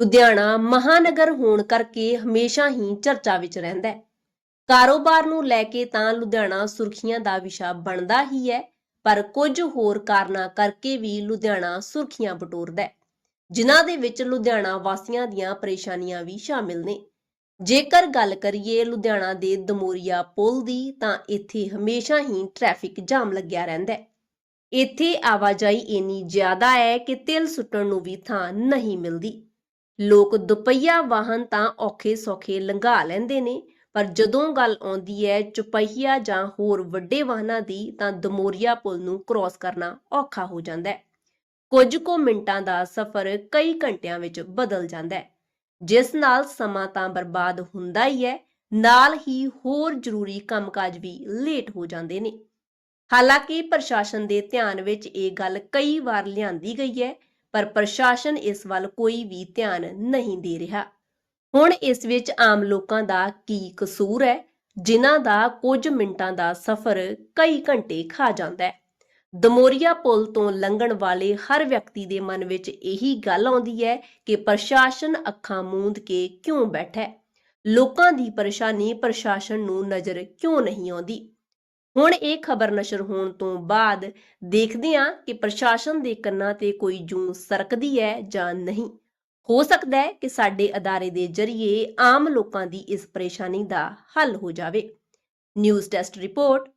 ਲੁਧਿਆਣਾ ਮਹਾਨਗਰ ਹੋਣ ਕਰਕੇ ਹਮੇਸ਼ਾ ਹੀ ਚਰਚਾ ਵਿੱਚ ਰਹਿੰਦਾ ਹੈ। ਕਾਰੋਬਾਰ ਨੂੰ ਲੈ ਕੇ ਤਾਂ ਲੁਧਿਆਣਾ ਸੁਰਖੀਆਂ ਦਾ ਵਿਸ਼ਾ ਬਣਦਾ ਹੀ ਹੈ, ਪਰ ਕੁਝ ਹੋਰ ਕਾਰਨਾਂ ਕਰਕੇ ਵੀ ਲੁਧਿਆਣਾ ਸੁਰਖੀਆਂ ਬਟੋਰਦਾ ਹੈ। ਜਿਨ੍ਹਾਂ ਦੇ ਵਿੱਚ ਲੁਧਿਆਣਾ ਵਾਸੀਆਂ ਦੀਆਂ ਪਰੇਸ਼ਾਨੀਆਂ ਵੀ ਸ਼ਾਮਿਲ ਨੇ। ਜੇਕਰ ਗੱਲ ਕਰੀਏ ਲੁਧਿਆਣਾ ਦੇ ਦਮੋਰੀਆ ਪੁਲ ਦੀ, ਤਾਂ ਇੱਥੇ ਹਮੇਸ਼ਾ ਹੀ ਟ੍ਰੈਫਿਕ ਜਾਮ ਲੱਗਿਆ ਰਹਿੰਦਾ ਹੈ। ਇੱਥੇ ਆਵਾਜਾਈ ਇੰਨੀ ਜ਼ਿਆਦਾ ਹੈ ਕਿ ਤਿਲ ਸੁੱਟਣ ਨੂੰ ਵੀ ਥਾਂ ਨਹੀਂ ਮਿਲਦੀ। ਲੋਕ ਦੁਪਹੀਆ ਵਾਹਨ ਤਾਂ ਔਖੇ ਸੌਖੇ ਲੰਘਾ ਲੈਂਦੇ ਨੇ, ਪਰ ਜਦੋਂ ਗੱਲ ਆਉਂਦੀ ਹੈ ਚੁਪਹੀਆ ਜਾਂ ਹੋਰ ਵੱਡੇ ਵਾਹਨਾਂ ਦੀ ਤਾਂ ਦਮੋਰੀਆ ਪੁਲ ਨੂੰ ਕ੍ਰਾਸ ਕਰਨਾ ਔਖਾ ਹੋ ਜਾਂਦਾ ਹੈ। ਕੁਝ ਕੁ ਮਿੰਟਾਂ ਦਾ ਸਫ਼ਰ ਕਈ ਘੰਟਿਆਂ ਵਿੱਚ ਬਦਲ ਜਾਂਦਾ ਹੈ। ਜਿਸ ਨਾਲ ਸਮਾਂ ਤਾਂ ਬਰਬਾਦ ਹੁੰਦਾ ਹੀ ਹੈ, ਨਾਲ ਹੀ ਹੋਰ ਜ਼ਰੂਰੀ ਕੰਮਕਾਜ ਵੀ ਲੇਟ ਹੋ ਜਾਂਦੇ ਨੇ। ਹਾਲਾਂਕਿ ਪ੍ਰਸ਼ਾਸਨ ਦੇ ਧਿਆਨ ਵਿੱਚ ਇਹ ਗੱਲ ਕਈ ਵਾਰ ਲਿਆਂਦੀ ਗਈ ਹੈ ਪਰ ਪ੍ਰਸ਼ਾਸਨ ਇਸ ਵੱਲ ਕੋਈ ਵੀ ਧਿਆਨ ਨਹੀਂ ਦੇ ਰਿਹਾ। ਹੁਣ ਇਸ ਵਿੱਚ ਆਮ ਲੋਕਾਂ ਦਾ ਕੀ ਕਸੂਰ ਹੈ, ਜਿਨ੍ਹਾਂ ਦਾ ਕੁਝ ਮਿੰਟਾਂ ਦਾ ਸਫ਼ਰ ਕਈ ਘੰਟੇ ਖਾ ਜਾਂਦਾ ਹੈ। ਦਮੋਰੀਆ ਪੁਲ ਤੋਂ ਲੰਘਣ ਵਾਲੇ ਹਰ ਵਿਅਕਤੀ ਦੇ ਮਨ ਵਿੱਚ ਇਹੀ ਗੱਲ ਆਉਂਦੀ ਹੈ ਕਿ ਪ੍ਰਸ਼ਾਸਨ ਅੱਖਾਂ ਮੂੰਦ ਕੇ ਕਿਉਂ ਬੈਠਾ ਹੈ? ਲੋਕਾਂ ਦੀ ਪਰੇਸ਼ਾਨੀ ਪ੍ਰਸ਼ਾਸਨ ਨੂੰ ਨਜ਼ਰ ਕਿਉਂ ਨਹੀਂ ਆਉਂਦੀ? ਹੁਣ ਇਹ ਖਬਰ ਨਸ਼ਰ ਹੋਣ ਤੋਂ ਬਾਅਦ ਦੇਖਦੇ ਹਾਂ ਕਿ ਪ੍ਰਸ਼ਾਸਨ ਦੇ ਕੰਨਾਂ ਤੇ ਕੋਈ ਜੂੰ ਸਰਕਦੀ ਹੈ ਜਾਂ ਨਹੀਂ। ਹੋ ਸਕਦਾ ਹੈ ਕਿ ਸਾਡੇ ਅਦਾਰੇ ਦੇ ਜ਼ਰੀਏ ਆਮ ਲੋਕਾਂ ਦੀ ਇਸ ਪਰੇਸ਼ਾਨੀ ਦਾ ਹੱਲ ਹੋ ਜਾਵੇ। News test report